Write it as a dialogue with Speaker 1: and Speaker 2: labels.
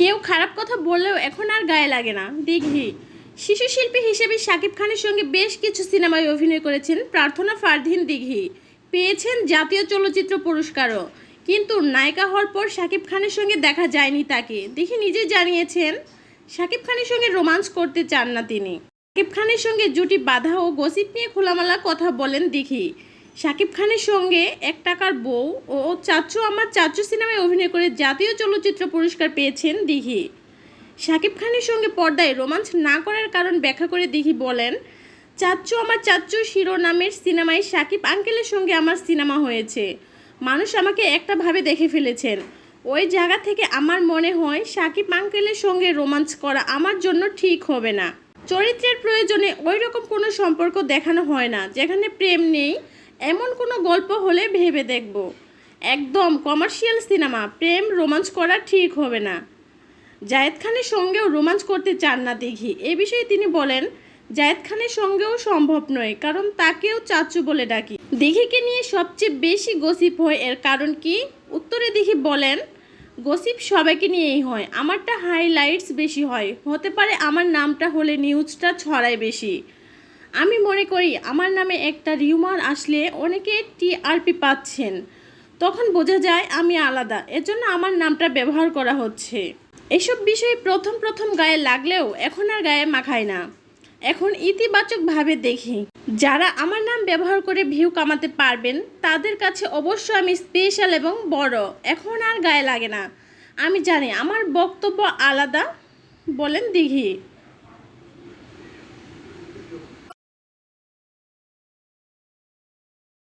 Speaker 1: কেউ খারাপ কথা বললেও এখন আর গায়ে লাগে না। দিঘি শিশু শিল্পী হিসেবে শাকিব খানের সঙ্গে বেশ কিছু সিনেমায় অভিনয় করেছেন প্রার্থনা ফারদিন দিঘি। পেয়েছেন জাতীয় চলচ্চিত্র পুরস্কারও। কিন্তু নায়িকা হওয়ার পর শাকিব খানের সঙ্গে দেখা যায়নি তাকে। দিঘি নিজেই জানিয়েছেন, শাকিব খানের সঙ্গে রোমান্স করতে চান না তিনি। শাকিব খানের সঙ্গে জুটি বাধা ও গসিপ নিয়ে খোলামেলা কথা বলেন দিঘি। শাকিব খানের সঙ্গে এক টাকার বউ ও চাচু আমার চাচু সিনেমায় অভিনয় করে জাতীয় চলচ্চিত্র পুরস্কার পেয়েছেন দিঘি। শাকিব খানের সঙ্গে পর্দায় রোমাঞ্চ না করার কারণ ব্যাখ্যা করে দিঘি বলেন চাচ্চু আমার চাচ্চু শিরোনামের সিনেমায় শাকিব আঙ্কেলের সঙ্গে আমার সিনেমা হয়েছে। মানুষ আমাকে একটা ভাবে দেখে ফেলেছেন। ওই জায়গা থেকে আমার মনে হয় শাকিব আঙ্কেলের সঙ্গে রোমান্স করা আমার জন্য ঠিক হবে না। চরিত্রের প্রয়োজনে ওই রকম কোনো সম্পর্ক দেখানো হয় না, যেখানে প্রেম নেই এমন কোনো গল্প হলে ভেবে দেখব। একদম কমার্শিয়াল সিনেমা, প্রেম, রোমান্স করা ঠিক হবে না। জায়েদ খানের সঙ্গেও রোমান্স করতে চান না দিঘি। এ বিষয়ে তিনি বলেন, জায়েদ খানের সঙ্গেও সম্ভব নয়, কারণ তাকেও চাচু বলে ডাকি। দিঘিকে নিয়ে সবচেয়ে বেশি গসিপ হয় এর কারণ কি? উত্তরে দিঘি বলেন, গসিপ সবাইকে নিয়েই হয়। আমারটা হাইলাইটস বেশি হয়। হতে পারে আমার নামটা হলে নিউজটা ছড়ায় বেশি। আমি মনে করি আমার নামে একটা রিউমার আসলে অনেকে টিআরপি পাচ্ছেন। তখন বোঝা যায় আমি আলাদা, এজন্য আমার নামটা ব্যবহার করা হচ্ছে। এসব বিষয়ে প্রথম প্রথম গায়ে লাগলেও এখন আর গায়ে মাখায় না। এখন ইতিবাচকভাবে দেখি, যারা আমার নাম ব্যবহার করে ভিউ কামাতে পারবেন, তাদের কাছে অবশ্য আমি স্পেশাল এবং বড়, এখন আর গায়ে লাগে না। আমি জানি আমার বক্তব্য আলাদা, বলেন দিঘি।